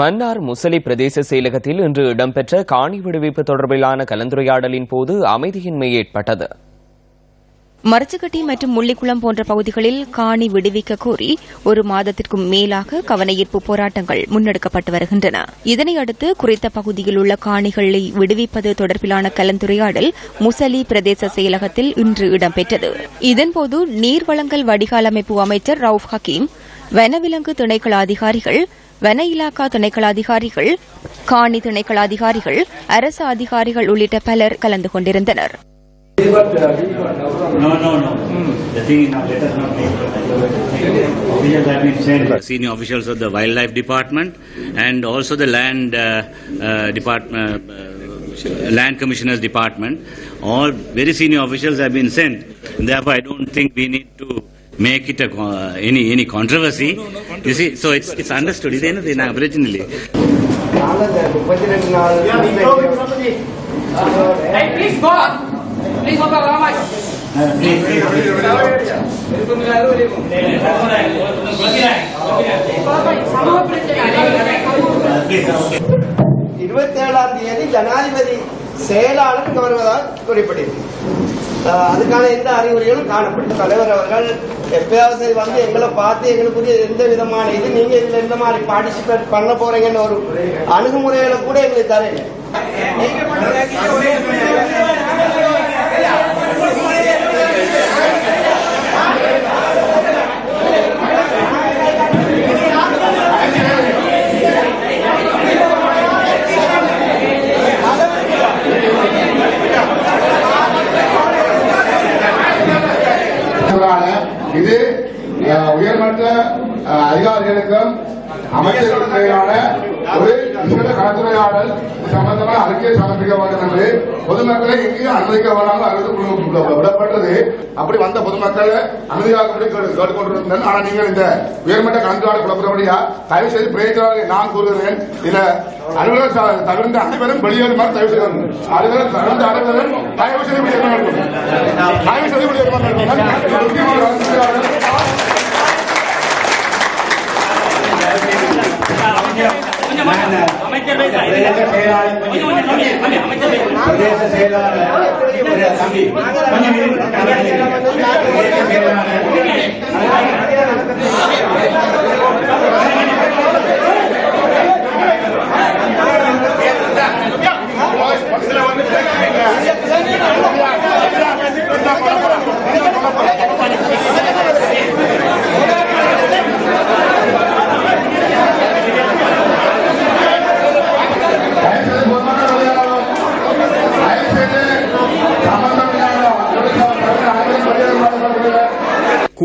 மன்னார் முசலி பிரதேச செயலகத்தில் இன்று இடம்பெற்ற காணி விடுவிப்பு தொடர்பிலான கலந்துரையாடலின் போது அமைதியின்மை ஏற்பட்டது. மரச்சுக்கட்டி மற்றும் முள்ளிக்குளம் போன்ற பகுதிகளில் காணி விடுவிக்க கோரி ஒரு மாதத்திற்கும் மேலாக கவனஈர்ப்பு போராட்டங்கள் முன்னெடுக்கப்பட்டு வருகின்றன. இதனையடுத்து குறித்த பகுதியில் உள்ள காணிகளை விடுவிப்பது தொடர்பிலான கலந்துரையாடல் முசலி பிரதேச செயலகத்தில் இன்று இடம்பெற்றது. இதன்போது நீர்வளங்கள் வடிகால் அமைப்பு அமைச்சர் ரவுப் ஹக்கீம் வனவிலங்கு திணைக்கள அதிகாரிகள் வன இலாக்கா திணைக்கள அதிகாரிகள் காணி திணைக்கள அதிகாரிகள் அரசு அதிகாரிகள் உள்ளிட்ட பலர் கலந்து கொண்டிருந்தனர் No, no, no. The thing is, now let us not make officials have been sent. Senior officials of the wildlife department and also the land uh, uh, department. Uh, Land Commissioners Department, all very senior officials have been sent. Therefore, I don't think we need to make it a, uh, any any controversy. You see, so it's it's understood. இது என்னது நான் originally. Hey, please go on. Please go on. இருபத்தி ஏழாம் தேதி ஜனாதிபதி செயலாளர் இங்கு வருவதாக குறிப்பிட்டிருக்கு அதுக்கான எந்த அறிகுறிகளும் காணப்படும். தலைவர் அவர்கள் எப்பயாவது வந்து எங்களை பார்த்து எங்களுக்குரிய எந்த விதமான இது நீங்க இதுல எந்த மாதிரி பார்ட்டிசிபேட் பண்ண போறீங்கன்னு ஒரு அணுகுமுறைகளை கூட எங்களுக்கு தரல இது அஹ், உயர்மட்ட அதிகாரிகளுக்கும் அமைச்சர்களுக்கும் இடையிலான ஒரு விசேட கலந்துரையாடல் சம்பந்தமாக அறிக்கை சமர்ப்பிக்க வேண்டும் என்று பொதுமக்களை எங்கேயும் அனுமதிக்க வேண்டாமல் அறிவித்து விடப்பட்டது அப்படி வந்த பொதுமக்களை அனுமதியாகும்படி கேட்டுக்கொண்டிருந்தேன் ஆனால் நீங்கள் இந்த உயர்மட்ட கலந்துரையாடல் கொடுக்கிறபடியா தயவு செய்து பிரேட்டாக நான் கூறுகிறேன் இதுல அலுவலர் தகுந்த அனைவரும் வெளியேறுமாறு தயவு செய்து அலுவலர் தகுந்த அனைவரும் தயவு செய்து வெளியேற வேண்டும் தயவு செய்து வெளியேற வேண்டும் இது முக்கியமான கலந்துரையாடல். பிரதேச செயலாளர் பிரதேச செயலாளர் தம்பி கொஞ்சம் இரு. பிரதேச செயலாளர்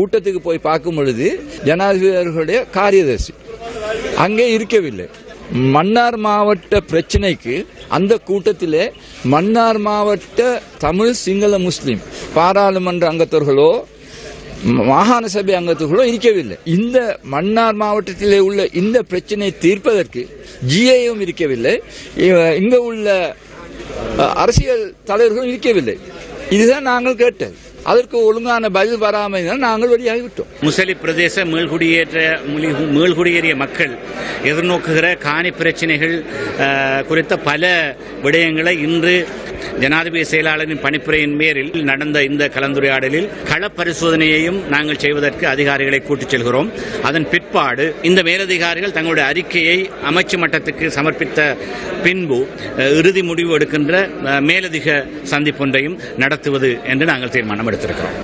கூட்டத்துக்கு போய் பார்க்கும் பொழுது ஜனாதிபதி காரியதர்சி. அங்கே இருக்கவில்லை. மன்னார் மாவட்ட பிரச்சனைக்கு அந்த கூட்டத்திலே மன்னார் மாவட்ட தமிழ் சிங்கள முஸ்லிம் பாராளுமன்ற அங்கத்தவர்களோ மாகாண சபை அங்கத்தவர்களோ இருக்கவில்லை. இந்த மன்னார் மாவட்டத்திலே உள்ள இந்த பிரச்சனையை தீர்ப்பதற்கு ஜிஏயும் இருக்கவில்லை. இங்கே இங்க உள்ள அரசியல் தலைவர்களும் இருக்கவில்லை. இதுதான் நாங்கள் கேட்டது. அதற்கு ஒழுங்கான பதில் வராமல் நாங்கள் வெளியாகிவிட்டோம். முசலி பிரதேச மீள்குடியேற்ற மீள்- மீள்குடியேறிய மக்கள் எதிர்நோக்குகிற காணி பிரச்சனைகள் குறித்த பல விடயங்களை இன்று ஜனாதிபதி செயலாளரின் பணிப்புரையின் பேரில் நடந்த இந்த கலந்துரையாடலில் கள பரிசோதனையையும் நாங்கள் செய்வதற்கு அதிகாரிகளை கூட்டிச் செல்கிறோம். அதன் பிற்பாடு இந்த மேலதிகாரிகள் தங்களுடைய அறிக்கையை அமைச்சு மட்டத்துக்கு சமர்ப்பித்த பின்பு இறுதி முடிவு எடுக்கின்ற மேலதிக சந்திப்பொன்றையும் நடத்துவது என்று நாங்கள் தீர்மானம் எடுத்திருக்கிறோம்.